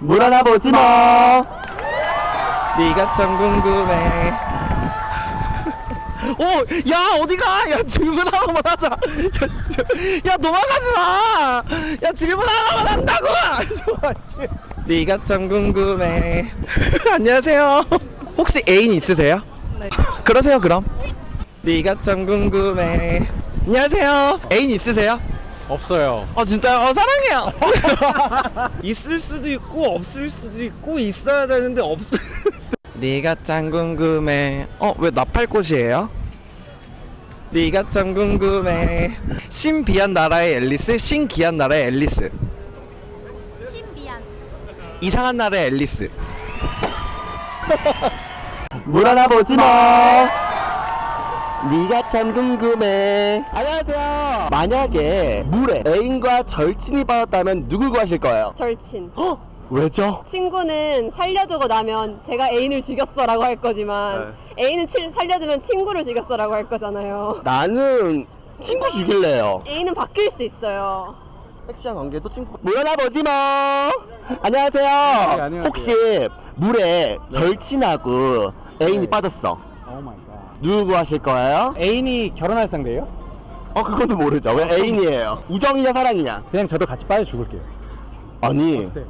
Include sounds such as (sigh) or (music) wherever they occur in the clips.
물 하나 보지 뭐 네가 참 궁금해 (laughs) 오, 야 어디가? 야 질문 하나만 하자. 야, (laughs) 저, 야 도망가지 마. 야 질문 하나만 한다고. (laughs) 네가 참 궁금해. 안녕하세요. 혹시 애인 있으세요? 네. 그러세요 그럼. 네가 참 궁금해. 안녕하세요. 애인 있으세요? 없어요. 어 진짜요? 어 사랑해요. (laughs) 있을 수도 있고 없을 수도 있고 있어야 되는데 없. (laughs) 네가 참 궁금해. 어 왜 나팔꽃이에요? 네가 참 궁금해. 신비한 나라의 앨리스, 신기한 나라의 앨리스. 신비한 이상한 나라의 앨리스. (laughs) 물 하나 보지 뭐. 네가 참 궁금해. 안녕하세요. 만약에 물에 애인과 절친이 빠졌다면 누굴 구하실 거예요? 절친. 어? 왜죠? 친구는 살려두고 나면 제가 애인을 죽였어라고 할 거지만 애인은 치, 살려두면 친구를 죽였어라고 할 거잖아요. 나는 친구 죽일래요. 애인은 바뀔 수 있어요. 섹시한 관계도 친구. 물어나 보지 뭐. 안녕하세요. 안녕하세요. 혹시 물에 절친하고 애인이 빠졌어. 누구 구하실 거예요? 애인이 결혼할 상대예요? 어 그것도 모르죠. 왜 애인이에요? 우정이냐 사랑이냐? 그냥 저도 같이 빠져 죽을게요. 아니 네.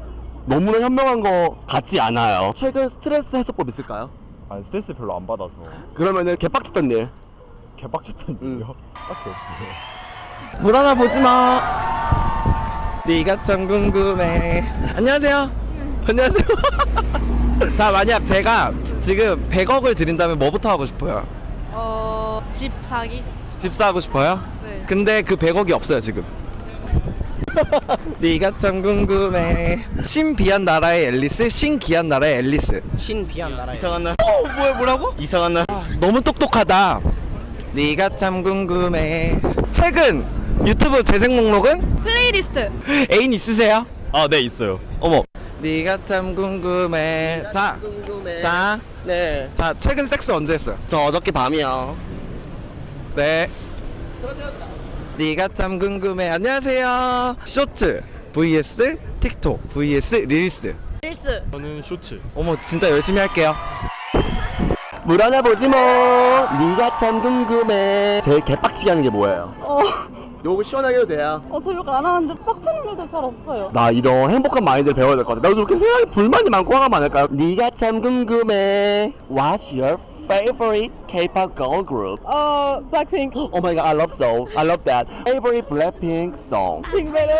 너무나 현명한 거 같지 않아요. 최근 스트레스 해소법 있을까요? 아니 스트레스 별로 안 받아서 그러면은 개빡쳤던 일. 개빡쳤던 응. 일이요? 딱히 없어요 물 하나 보지 마. 네가 참 궁금해. 안녕하세요. 안녕하세요. (laughs) 자 만약 제가 지금 100억을 드린다면 뭐부터 하고 싶어요? 어... 집 사기? 집 사고 싶어요? 네 근데 그 100억이 없어요 지금. (laughs) 네가 참 궁금해. 신비한 나라의 앨리스, 신기한 나라의 앨리스. 신비한 나라에 이상한 날. 어 뭐야 뭐라고? 이상한 날. 너무 똑똑하다. 네가 참 궁금해. 최근 유튜브 재생 목록은 플레이리스트 애인 있으세요? 아 네 있어요 어머. 네가 참 궁금해. 자, 궁금해 자, 네 자 최근 섹스 언제 했어요? 저 어저께 밤이요 네. 네가 참 궁금해. 안녕하세요. 쇼츠 vs 틱톡 vs 릴스. 릴스 저는 쇼츠 어머 진짜 열심히 할게요. 물 하나 보지 뭐. 네가 참 궁금해. 제일 개빡치게 하는 게 뭐예요? 어, 욕을 시원하게 해도 돼요. 어, 저 욕 안 하는데 빡치는 일도 잘 없어요. 나 이런 행복한 마인드를 배워야 될 것 같아. 나도 저렇게 생각이 불만이 많고 화가 많을까요? 네가 참 궁금해. What's your favorite K-pop girl group? 어, 블랙핑크. Oh my god, I love so. I love that. Favorite Blackpink song. 핑크맨은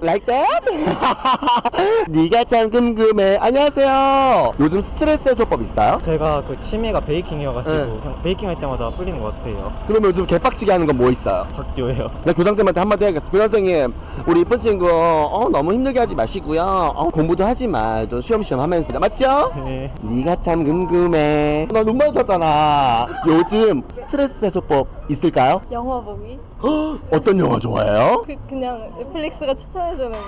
Like that? (laughs) 네가 참 궁금해. 안녕하세요. 요즘 스트레스 해소법 있어요? 제가 그 취미가 베이킹이어가지고 네. 그냥 베이킹 할 때마다 풀리는 것 같아요. 그럼 요즘 개빡치게 하는 건 뭐 있어요? 학교예요. 나 (laughs) 교장선생님한테 한마디 해야겠어. 교장선생님, 우리 이쁜 친구, 어, 너무 힘들게 하지 마시고요. 어, 공부도 하지 마. 좀 쉬엄쉬엄 하면서. 맞죠? 네. 네가 참 궁금해. 나눈 마주쳤잖아. 요즘 스트레스 해소법 있을까요? 영화 보기. 헉, (gasps) 어떤 영화 좋아해요? 그, 그냥 넷플릭스가 추천 해주는 거.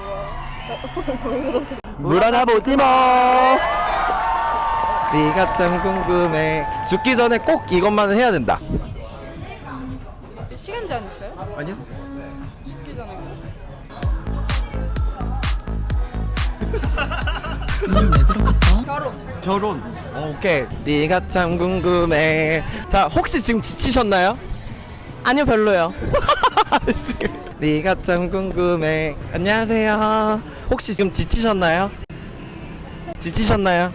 (laughs) 왜 그러세요? 물 하나 보지 뭐. 네가 참 궁금해. 죽기 전에 꼭 이것만은 해야 된다. 시간 제한 있어요? 아니요? 죽기 전에 결혼 결혼. 오케이. 네가 참 궁금해. 자, 혹시 지금 지치셨나요? 아니요 별로요 (laughs) 네가 참 궁금해. 안녕하세요. 혹시 지금 지치셨나요? 지치셨나요?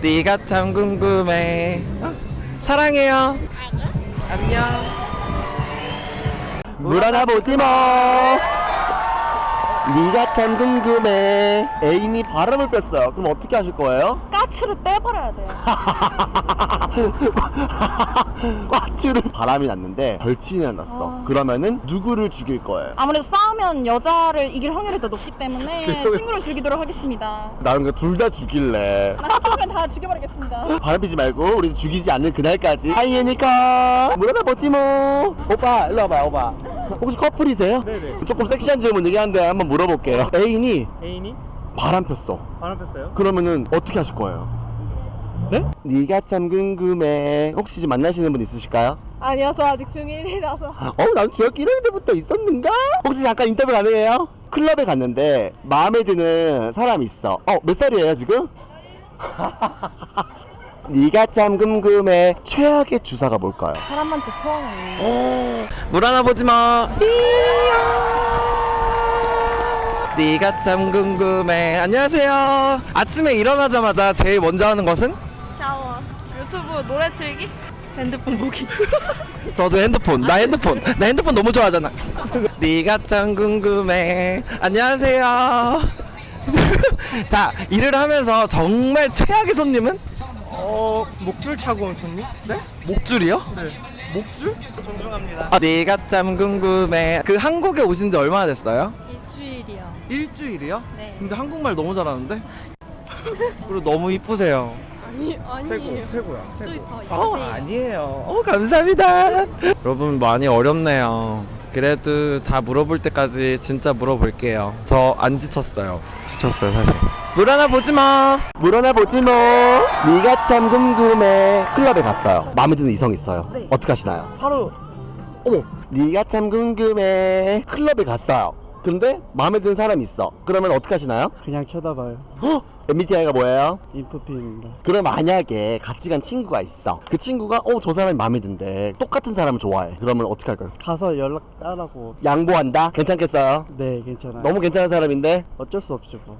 네가 참 궁금해. 어? 사랑해요. 안녕. 물 하나 보지 뭐. 네가 참 궁금해. 애인이 바람을 뺐어요. 그럼 어떻게 하실 거예요? 까치를 떼버려야 돼요. (laughs) (laughs) 꽈추를 바람이 났는데 절친이 났어. 그러면은 누구를 죽일 거예요? 아무래도 싸우면 여자를 이길 확률이 더 높기 때문에 (laughs) 친구를 죽이도록 하겠습니다. 나는 둘다 죽일래. 나 친구를 다 죽여버리겠습니다. (laughs) 바람 피지 말고 우리 죽이지 않는 그날까지 하이에니까 물어나 보지 뭐 오빠 일로 와봐 오빠 혹시 커플이세요? 네네. 조금 섹시한 질문이긴 한데 한번 물어볼게요 애인이 애인이 바람 폈어 바람 폈어요? 그러면은 어떻게 하실 거예요? 네? 네가 참 궁금해 혹시 지금 만나시는 분 있으실까요? 아니요, 저 아직 중1이라서. 어, 난 중학교 1학년 때부터 있었는가? 혹시 잠깐 인터뷰 가능해요? 클럽에 갔는데 마음에 드는 사람 있어. 어, 몇 살이에요 지금? (laughs) 네가 참 궁금해. 최악의 주사가 뭘까요? 사람한테 토하는 물 하나 보지 마. 네가 참 궁금해. 안녕하세요. 아침에 일어나자마자 제일 먼저 하는 것은? 유튜브 노래 틀기? 핸드폰 보기. (laughs) 저도 핸드폰. 나 핸드폰. 나 핸드폰 너무 좋아하잖아. (laughs) 네가 참 궁금해. 안녕하세요. (laughs) 자, 일을 하면서 정말 최악의 손님은? 어 목줄 차고 온 손님? 네? 목줄이요? 네. 목줄? 존중합니다. 아, 네가 참 궁금해. 그 한국에 오신 지 얼마나 됐어요? 일주일이요. 일주일이요? 네. 근데 한국말 너무 잘하는데? 그리고 너무 이쁘세요. 아니 아니에요. 최고야. 저기 더 어. 아니에요. 어, 감사합니다. 여러분 많이 어렵네요. 그래도 다 물어볼 때까지 진짜 물어볼게요. 저 안 지쳤어요. 지쳤어요, 사실. 물 하나 보지 마. 물 하나 보지 뭐. 네가 참 궁금해. 클럽에 갔어요. 마음에 드는 이성 있어요. 어떻게 하시나요? 바로 어머, 네가 참 궁금해. 클럽에 갔어요. 근데 마음에 드는 사람 있어. 그러면 어떻게 하시나요? 그냥 쳐다봐요. MBTI가 뭐예요? 인프피입니다. 그럼 만약에 같이 간 친구가 있어. 그 친구가 어 저 사람이 마음에 든대. 똑같은 사람을 좋아해. 그러면 어떻게 할까요? 가서 연락 따라고. 양보한다. 괜찮겠어요? 네 괜찮아요. 너무 괜찮은 사람인데 어쩔 수 없죠 뭐.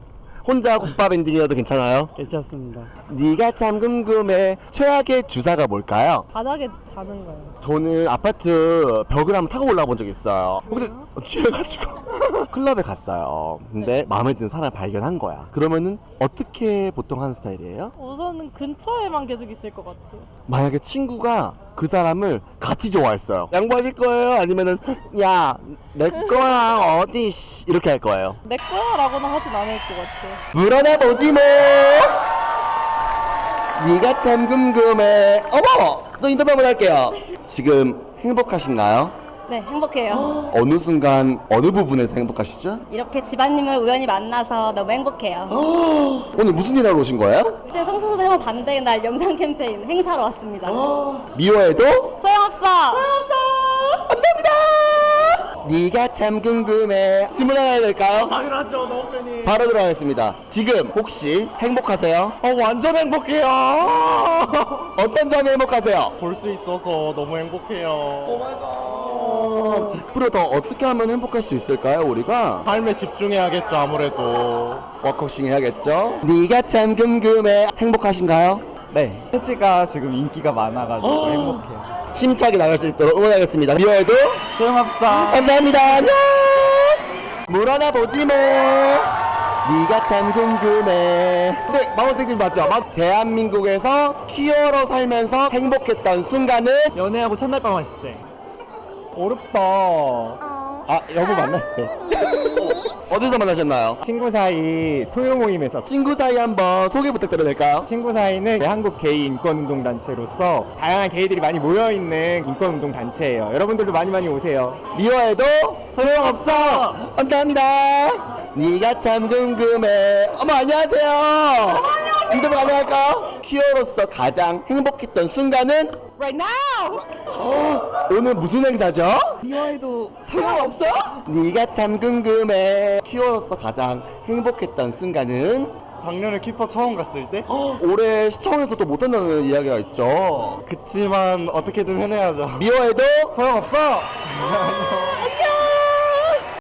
혼자 국밥 엔딩이어도 괜찮아요? 괜찮습니다. 네가 참 궁금해. 최악의 주사가 뭘까요? 바닥에 자는 거예요. 저는 아파트 벽을 한번 타고 올라가 본 적이 있어요. 근데 취해가지고 (laughs) 클럽에 갔어요. 근데 마음에 드는 사람을 발견한 거야. 그러면은 어떻게 보통 하는 스타일이에요? 우선은 근처에만 계속 있을 것 같아요. 만약에 친구가 그 사람을 같이 좋아했어요. 양보하실 거예요? 아니면은 야 내 거야 어디 씨 이렇게 할 거예요. 내 거야라고는 하진 않을 것 같아요. 물어나 보지 뭐. 네가 참 궁금해. 어머, 또 인터뷰 한번 할게요. 지금 행복하신가요? 네, 행복해요. 어느 순간 어느 부분에서 행복하시죠? 이렇게 집안님을 우연히 만나서 너무 행복해요. 오늘 무슨 일 하러 오신 거예요? 실제 성소수 해머 반대의 날 영상 캠페인 행사로 왔습니다. 미워해도 소용없어! 감사합니다. 네가 참 궁금해. 질문 하나 해야 될까요? 당연하죠, 너무 팬이. 바로 들어가겠습니다. 지금 혹시 행복하세요? 어 완전 행복해요. 어떤 점이 행복하세요? 볼 수 있어서 너무 행복해요. 앞으로 더 어떻게 하면 행복할 수 있을까요, 우리가? 삶에 집중해야겠죠 아무래도. 워커싱 해야겠죠? 네가 참 궁금해. 행복하신가요? 네. 해지가 지금 인기가 많아가지고 행복해요. 힘차게 나갈 수 있도록 응원하겠습니다. 미워해도 소용없어. 감사합니다. 안녕. 물 하나 보지 뭐. 네가 참 궁금해. 근데 마운틴님 맞죠? 막 대한민국에서 퀴어로 살면서 행복했던 순간은 연애하고 첫날 밤 했을 때. 어렵다. 아 여보 만났을 때. (laughs) 어디서 만나셨나요? 친구 사이 토요 모임에서 친구 사이 한번 소개 부탁드려도 될까요? 친구 사이는 한국 게이 인권운동 단체로서 다양한 게이들이 많이 모여 있는 인권운동 단체예요. 여러분들도 많이 많이 오세요. 미워해도 소용없어. 감사합니다. 네가 참 궁금해. 어머 안녕하세요. 인터뷰 가능할까요? 퀴어로서 가장 행복했던 순간은 Right now. 오늘 무슨 행사죠? 미워해도 소용없어? 네가 참 궁금해. 퀴어로서 가장 행복했던 순간은 작년에 키퍼 처음 갔을 때? 올해 시청에서도 못한다는 이야기가 있죠. 그치만 어떻게든 해내야죠. 미워해도 소용없어! (laughs)